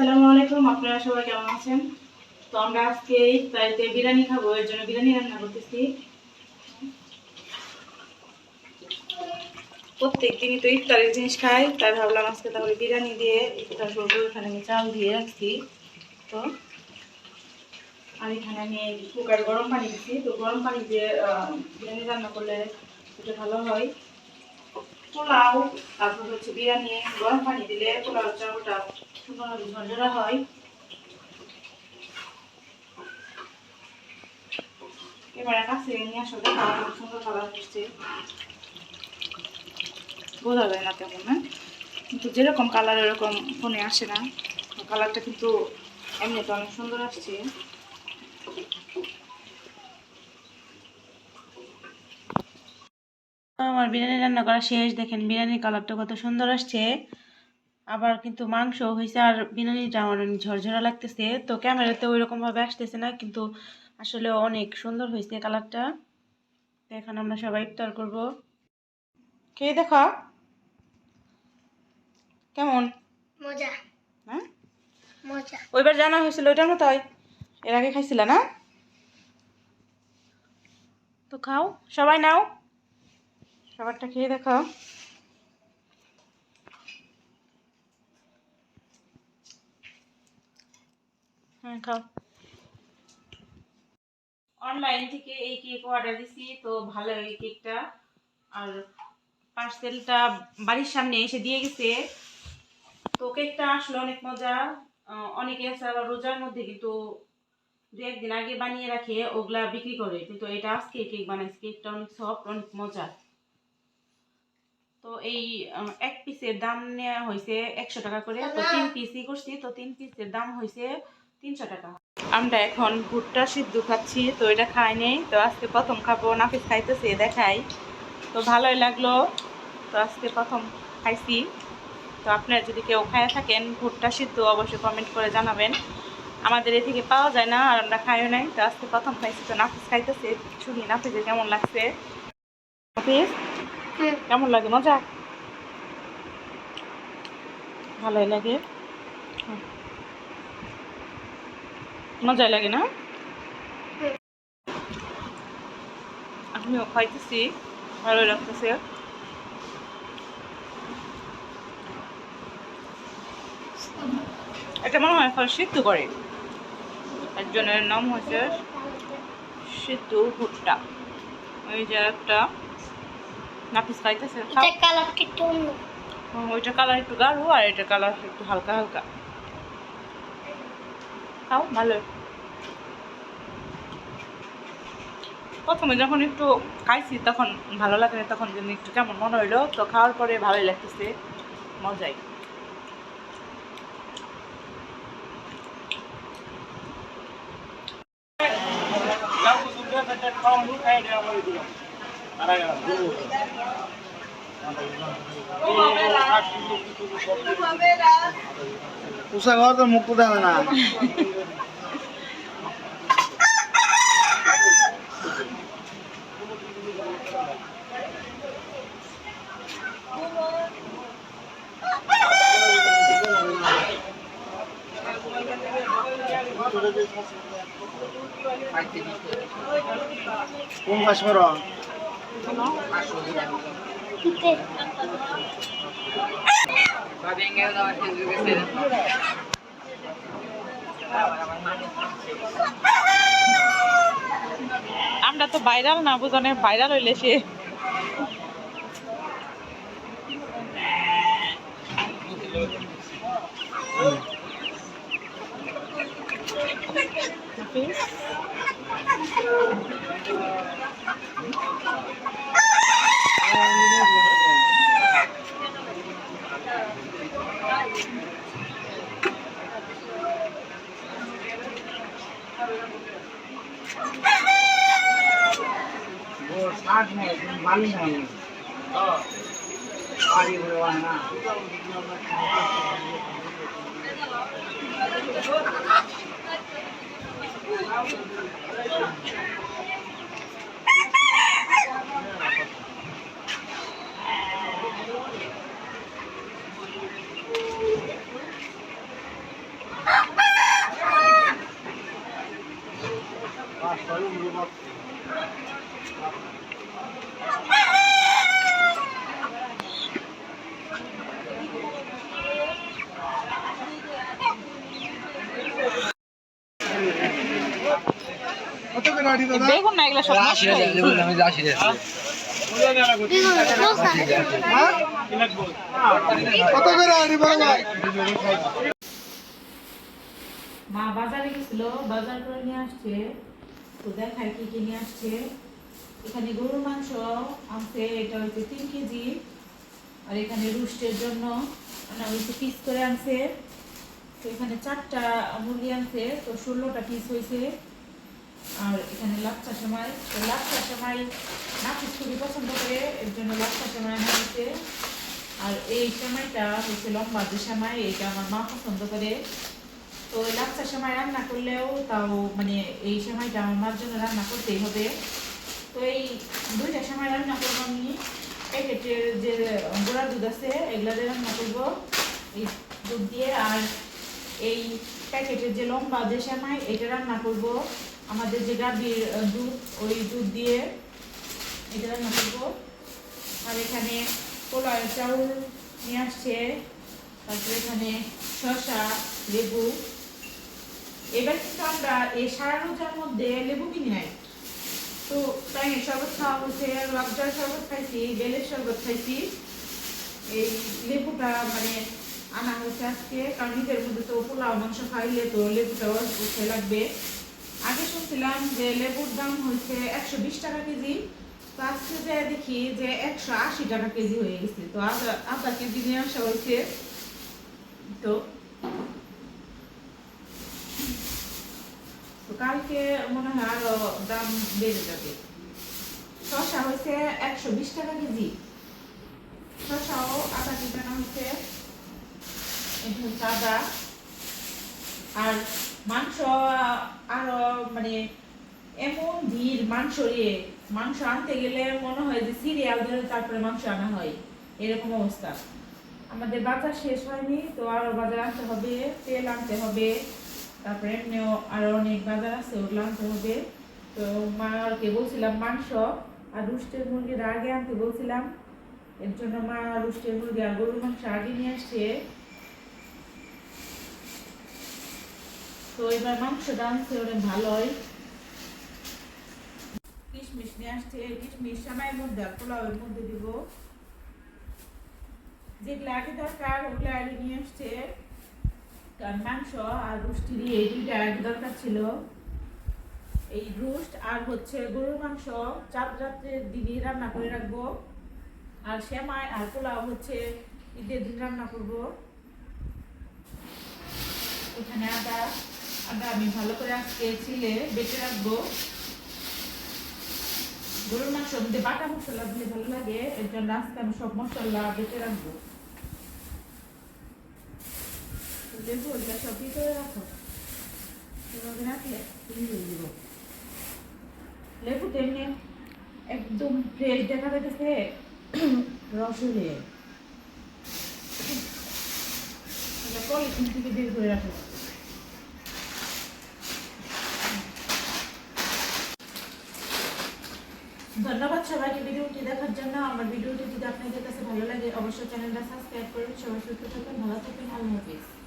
আসসালামু আলাইকুম, আপনারা সবাই কেমন আছেন? তো আমরা আজকে ইফতারিতে বিরিয়ানি খাব, এর জন্য বিরিয়ানি রান্না করতেছি। প্রত্যেক দিনই তো ইফতারের জিনিস খাই, তাই ভাবলাম আজকে তাহলে বিরিয়ানি দিয়ে ইফতার করব এখানে আমি চাল দিয়ে রাখছি। তো আর এখানে আমি কুকার গরম পানি দিচ্ছি তো গরম পানি দিয়ে বিরিয়ানি রান্না করলে সেটা ভালো হয়। পোলাও, তারপর হচ্ছে বিরিয়ানি, গরম পানি দিলে পোলাও চাউলটা সুন্দরভাবে ঝরঝরা হয়। এবারে কাছে নিয়ে আসলে খাওয়া সুন্দর কালার হচ্ছে বোঝা যায় না তেমন না কিন্তু যেরকম কালার এরকম ফোনে আসে না কালারটা কিন্তু এমনিতে অনেক সুন্দর আসছে। আমার বিরিয়ানি রান্না করা শেষ। দেখেন বিরিয়ানির কালারটা কত সুন্দর আসছে। আবার কিন্তু মাংস হয়েছে আর বিরিয়ানিটা আমার অনেক ঝরঝরা লাগতেছে। তো ক্যামেরাতে ওই রকমভাবে আসতেছে না কিন্তু আসলে অনেক সুন্দর হয়েছে কালারটা। তো এখন আমরা সবাই ইফতার করব। খেয়ে দেখা? কেমন? মজা। হ্যাঁ? মজা। ওইবার জানা হয়েছিল ওইটার মতো এর আগে খাইছিল না? তো খাও সবাই নাও। সবারটা খেয়ে হ্যাঁ খাও। অনলাইন থেকে এই কেক অর্ডার দিছি, তো ভালো এই কেকটা আর পার্সেলটা বাড়ির সামনে এসে দিয়ে গেছে। তো কেকটা আসলে অনেক মজা। অনেকে আছে আবার রোজার মধ্যে কিন্তু দু একদিন আগে বানিয়ে রাখে, ওগুলা বিক্রি করে। কিন্তু এটা আজকে কেক বানাইছে। কেকটা অনেক সফট অনেক মজা। তো এই এক পিসের দাম নেওয়া হয়েছে একশো টাকা করে। তো তিন পিসই করছি তো তিন পিসের দাম হয়েছে তিনশো টাকা। আমরা এখন ভুট্টা সিদ্ধ খাচ্ছি তো এটা খাই নেই। তো আজকে প্রথম খাব নাফিস খাইতেছে দেখাই। তো ভালোই লাগল তো আজকে প্রথম খাইছি। তো আপনারা যদি কেউ খায় থাকেন ভুট্টা সিদ্ধ অবশ্যই কমেন্ট করে জানাবেন। আমাদের এ থেকে পাওয়া যায় না আর আমরা খাইও নাই। তো আজকে প্রথম খাইছি তো নাফিস খাইতেছে। শুনি নাফিসে কেমন লাগছে। নাফিস কেমন লাগে? মজা? ভালোই লাগে। মজাই লাগে না? আমিও খাইতেছি, ভালোই লাগতেছে। এটা মনে হয় এখন সিদ্ধ করে। একজনের নাম হচ্ছে সিদ্ধ ভুট্টা। ওই যে একটা নাপিস খাইতেছে খাও। এটা কালারটা একটু অন্য। হুম, কালার একটু গাঢ় আর এটার কালার একটু হালকা হালকা। খাও ভালো। প্রথমে যখন একটু খাইছি তখন ভালো লাগে না তখন যেন একটু কেমন মনে হইল তো খাওয়ার পরে ভালোই লাগতেছে মজাই। উষা ঘর তো কোথায় হবে না। কোন কাশ্মীর? আমরা তো ভাইরাল না বুঝনে ভাইরাল হইলে সে। आठ है बाली है आड़ी बुलवाना Ah, saiu o meu দেখুন না এগুলো সব কত করে আনি মা বাজারে গেছিল বাজার করে নিয়ে আসছে। তো দেখায় কি কি নিয়ে আসছে। এখানে গরুর মাংস আনছে এটা হচ্ছে তিন কেজি। আর এখানে রুস্টের জন্য হয়েছে পিস করে আনছে তো এখানে চারটা মুরগি আনছে তো ষোলোটা পিস হয়েছে। আর এখানে লাচ্চা সময় তো লাচ্চা সময় নাপিস খুবই পছন্দ করে, এর জন্য লাচ্চা সময় আনা হয়েছে। আর এই সময়টা হচ্ছে লম্বা যে সময় এটা আমার মা পছন্দ করে। তো লাচ্চার সময় রান্না করলেও তাও মানে এই সময়টা আমার মার জন্য রান্না করতেই হবে। তো এই দুইটার সময় রান্না করব আমি। প্যাকেটের যে গোড়া দুধ আছে, এগুলা দিয়ে রান্না করব। এই দুধ দিয়ে আর এই প্যাকেটের যে লম্বা যে সময় এটা রান্না করব। আমাদের যে গাভীর দুধ, ওই দুধ দিয়ে এটা রান্না করব। আর এখানে পোলাও চাউল নিয়ে আসছে। তারপরে এখানে শসা, লেবু। এবার কিন্তু আমরা এই সারা রোজার মধ্যে লেবু কিনি নাই। তো তাই শরবত খাওয়া হচ্ছে, লবজার শরবত খাইছি, বেলের শরবত খাইছি। এই লেবুটা মানে আনা হয়েছে আজকে, কারণ ঈদের মধ্যে তো পোলাও, মাংস খাইলে তো লেবুটাও উঠে লাগবে। আগে শুনছিলাম যে লেবুর দাম হচ্ছে একশো বিশ টাকা কেজি, তো আজকে যে দেখি যে একশো আশি টাকা কেজি হয়ে গেছে। তো আধা আধা কেজি নিয়ে আসা হয়েছে। তো কালকে মনে হয় আরও দাম বেড়ে যাবে। শসা হয়েছে একশো বিশ টাকা কেজি। শসাও আধা কেজি আনা হয়েছে। আদা আর মাংস আরও মানে এমন ভিড় মাংস রে মাংস আনতে গেলে মনে হয় যে সিরিয়াল ধরে তারপরে মাংস আনা হয়। এরকম অবস্থা। আমাদের বাজার শেষ হয়নি, তো আরও বাজার আনতে হবে, তেল আনতে হবে। তারপরে এমনিও আরও অনেক বাজার আছে ওগুলো আনতে হবে তো মাকে বলছিলাম, মাংস আর রুস্টের মুরগির আগে আনতে বলছিলাম। এর জন্য মা রুস্টের মুরগি আর গরুর মাংস আগে নিয়ে আসছে। তো এবার মাংসটা আনছে অনেক ভালোই। কিশমিশ নিয়ে আসছে কিশমিশ সময়ের মধ্যে আর পোলাওয়ের মধ্যে দিব। যেগুলো আগে দরকার, ওগুলো আগে নিয়ে আসছে। কারণ মাংস আর রুষ্টিরই এই দুইটা দরকার ছিল। এই রুস্ট আর হচ্ছে গরুর মাংস, চার রাত্রের দিনই রান্না করে রাখব। আর সেমাই আর পোলাও হচ্ছে ঈদের দিন রান্না করব। এখানে আদা আদা আমি ভালো করে আজকে ছিলে বেটে রাখব। গরুর মাংস বাটা মশলা দিলে ভালো লাগে, এর জন্য আজকে আমি সব মশলা বেটে রাখব। লেবু এটা সব ভিতরে রাখো এভাবে রাখলে তেমনি একদম ফ্রেশ দেখা যাচ্ছে রস হলে এটা পলিথিন থেকে বের করে রাখো ধন্যবাদ সবাইকে ভিডিওটি দেখার জন্য। আমার ভিডিওটি যদি আপনাদের কাছে ভালো লাগে, অবশ্যই চ্যানেলটা সাবস্ক্রাইব করুন সবাই সুস্থ থাকুন, ভালো থাকুন। আল্লাহ হাফিজ।